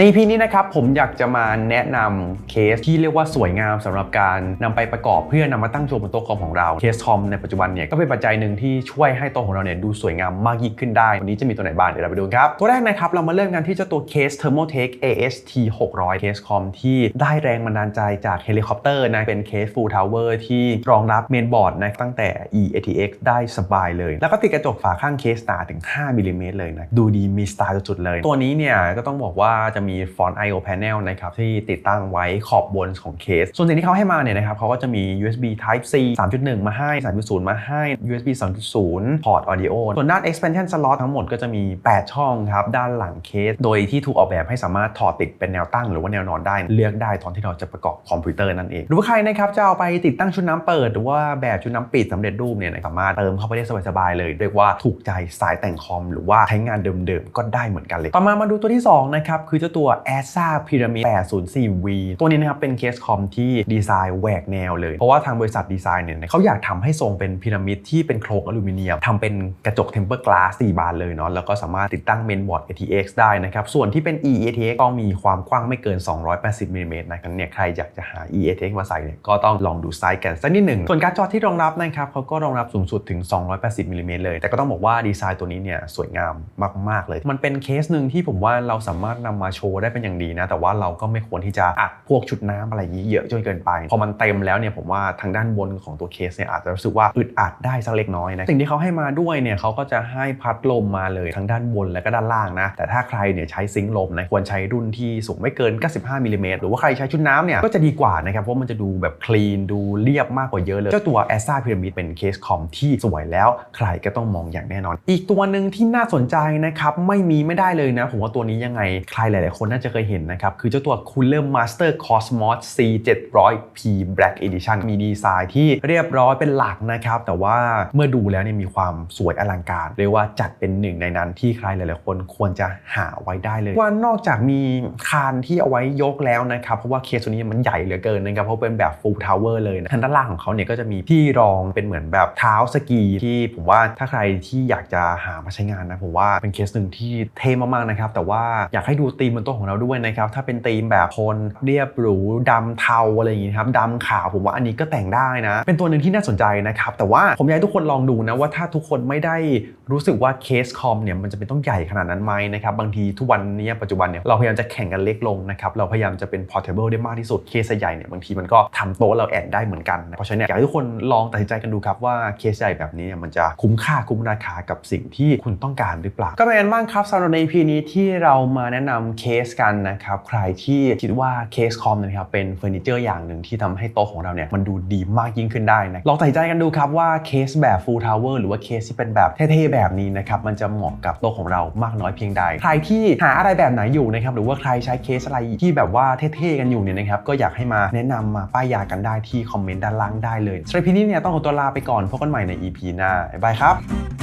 ใน EP นี้นะครับผมอยากจะมาแนะนำเคสที่เรียกว่าสวยงามสำหรับการนำไปประกอบเพื่อนำมาตั้งโชว์บนโต๊ะคอมของเราเคสคอมในปัจจุบันเนี่ยก็เป็นปัจจัยหนึ่งที่ช่วยให้โต๊ะของเราเนี่ยดูสวยงามมากยิ่งขึ้นได้ วันนี้จะมีตัวไหนบ้างเดี๋ยวเราไปดูกันครับตัวแรกนะครับเรามาเริ่มกันที่เจ้าตัวเคส Thermotech AST 600เคสคอมที่ได้แรงบันดาลใจจากเฮลิคอปเตอร์นะเป็นเคส Full Tower ที่รองรับเมนบอร์ดนะตั้งแต่ EATX ได้สบายเลย แล้วก็ติดกระจกฝาข้างเคสหนาถึง5มิลลิเมตรเลยนะดูดีมีสไตล์สุดๆเลย ตัวนี้เนี่ยก็ต้องบอกว่าจะมีฟอนต์ I/O panel นะครับที่ติดตั้งไว้ขอบบนของเคส ส่วนสิ่งที่เขาให้มาเนี่ยนะครับเขาก็จะมี USB Type C 3.1 มาให้ 3.0 มาให้ USB 2.0 พอร์ต audio ส่วนด้าน expansion slot ทั้งหมดก็จะมี 8 ช่องครับ ด้านหลังเคส โดยที่ถูกออกแบบให้สามารถถอดติดเป็นแนวตั้งหรือว่าแนวนอนได้ เลือกได้ตอนที่เราจะประกอบคอมพิวเตอร์นั่นเอง หรือว่าใครนะครับจะเอาไปติดตั้งชุดน้ำเปิด หรือว่าแบบชุดน้ำปิดสำเร็จรูปเนี่ยสามารถเติมเข้าไปได้สบายๆเลย เรียกว่าถูกใจสายแต่งคอม หรือว่าใช้งานเดิมๆก็ได้เหมือนกันเลย ต่อมามาดูตัวที่2นะครับคือเจ้าตัวัว a s a Pyramid 804V ตัวนี้นะครับเป็นเคสคอมที่ดีไซน์แหวกแนวเลย เพราะว่าทางบริษัทดีไซน์เนี่ยเขาอยากทำให้ทรงเป็นพีระมิดที่เป็นโครงอลูมิเนียมทำเป็นกระจกเทมเปอร์กลาส4บานเลยเนาะแล้วก็สามารถติดตั้งเมนบอร์ด ATX ได้นะครับ ส่วนที่เป็น EATX ต้องมีความกว้างไม่เกิน 280มิลลิเมตรนะครับเนี่ยใครอยากจะหา EATX มาใส่เนี่ยก็ต้องลองดูไซส์กันสักนิดหนึ่งส่วนการ์ดจอที่รองรับนะครับเขาก็รองรับสูงสุดถึง 280มิลลิเมตรเลย แต่ก็ต้องบอกว่าดีไซน์ตัวนี้เนี่ยสวยงามมาก ๆ เลย มันเป็นเคสหนึ่งที่ผมว่าเราสามารถนำมาโชว์ได้เป็นอย่างดีนะ แต่ว่าเราก็ไม่ควรที่จะอัดพวกชุดน้ำอะไรอย่างนี้เยอะจนเกินไป พอมันเต็มแล้วเนี่ยผมว่าทางด้านบนของตัวเคสเนี่ยอาจจะรู้สึกว่าอึดอัดได้สักเล็กน้อยนะสิ่งที่เขาให้มาด้วยเนี่ยเขาก็จะให้พัดลมมาเลยทั้งด้านบนและก็ด้านล่างนะ แต่ถ้าใครเนี่ยใช้ซิงค์ลมนะควรใช้รุ่นที่สูงไม่เกิน 95มิลลิเมตรหรือว่าใครใช้ชุดน้ำเนี่ยก็จะดีกว่านะครับเพราะมันจะดูแบบคลีนดูเรียบมากกว่าเยอะเลยเจ้าตัว a s a Pyramid เป็นเคสคอมที่สวยแล้วใครก็ต้องมองอย่างแน่นอน อีกตัวหนึ่งที่น่าสนใจนะครับไม่มีไม่ได้เลยนะ ผมว่าตัวนี้ยังไงใครหลาย ๆคนน่าจะเคยเห็นนะครับ คือเจ้าตัว Cooler Master Cosmos C 700P Black Edition มีดีไซน์ที่เรียบร้อยเป็นหลักนะครับ แต่ว่าเมื่อดูแล้วเนี่ยมีความสวยอลังการ เรียกว่าจัดเป็นหนึ่งในนั้นที่ใครหลายๆคนควรจะหาไว้ได้เลย ว่านอกจากมีคานที่เอาไว้ยกแล้วนะครับ เพราะว่าเคสตัวนี้มันใหญ่เหลือเกินนะครับ เพราะเป็นแบบ full tower เลยนะทางด้านล่างของเขาเนี่ยก็จะมีที่รองเป็นเหมือนแบบเท้าสกีที่ผมว่าถ้าใครที่อยากจะหามาใช้งานนะผมว่าเป็นเคสหนึ่งที่เท่มากๆนะครับแต่ว่าอยากให้ดูธีมบนต๊ะของเราด้วยนะครับถ้าเป็นธีมแบบโทนเรียบหรูดำเทาอะไรอย่างงี้ครับดำขาวผมว่าอันนี้ก็แต่งได้นะ เป็นตัวหนึ่งที่น่าสนใจนะครับแต่ว่าผมอยากให้ทุกคนลองดูนะว่าถ้าทุกคนไม่ได้รู้สึกว่าเคสคอมเนี่ยมันจะเป็นต้องใหญ่ขนาดนั้นไหมนะครับบางทีทุกวันนี้ปัจจุบันเนี่ยเราพยายามจะแข่งกันเล็กลงนะครับเราพยายามจะเป็น portable ได้มากที่สุดเคสใหญ่เนี่ยบางทีมันก็ทำโต๊ะเราแอนได้เหมือนกันเพราะฉะนั้นอยากให้ทุกคนลองตัดสินใจกันดูครับว่าเคสใหญ่แบบนี้เนี่ยมันจะคุ้มค่าคุ้มราคากับสิ่งที่คุณต้องการหรือเปล่า ก็เป็นอันบ้างครับสำหรับใน EP นี้ที่เรามาแนะนำเคสกันนะครับใครที่คิดว่าเคสคอมนะครับเป็นเฟอร์นิเจอร์อย่างหนึ่งที่ทำให้โต๊ะของเราเนี่ยมันดูดีมากยิ่งขึ้นได้นะลองตัดใจกันดูครับว่าเคสแบบ full tower หรือว่าเคสที่เป็นแบบเท่ๆแบบนี้นะครับมันจะเหมาะกับโต๊ะของเรามากน้อยเพียงใด ใครที่หาอะไรแบบไหนอยู่นะครับหรือว่าใครใช้เคสอะไรที่แบบว่าเท่ๆกันอยู่เนี่ยนะครับก็อยากให้มาแนะนำมาป้ายยากันได้ที่คอมเมนต์ด้านล่างได้เลยสำหรับพีนี้เนี่ยต้องขอตัวลาไปก่อนพบกันใหม่ใน EP หน้าบ๊ายบายครับ